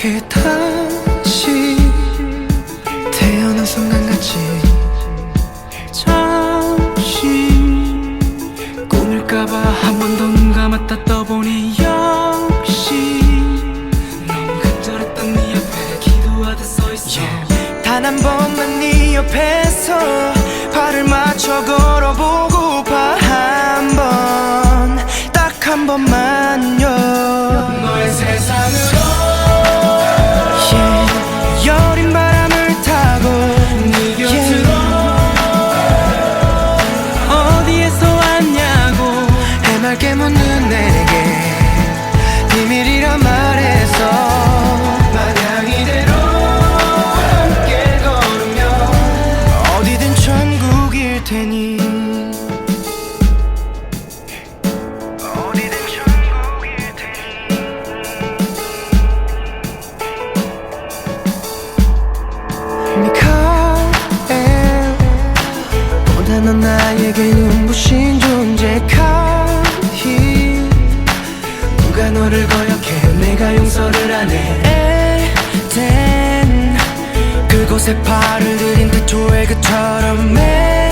어떻게 다시 태어난 순간같이 잠시 꿈일까봐 한 번 더 눈 감았다 떠보니 역시 너무 간절했던 네 앞에 기도하듯 서있어 yeah. 단한번 너를 거역해 내가 용서를 안해. 그곳에 발을 들인 그 태초의 그처럼 매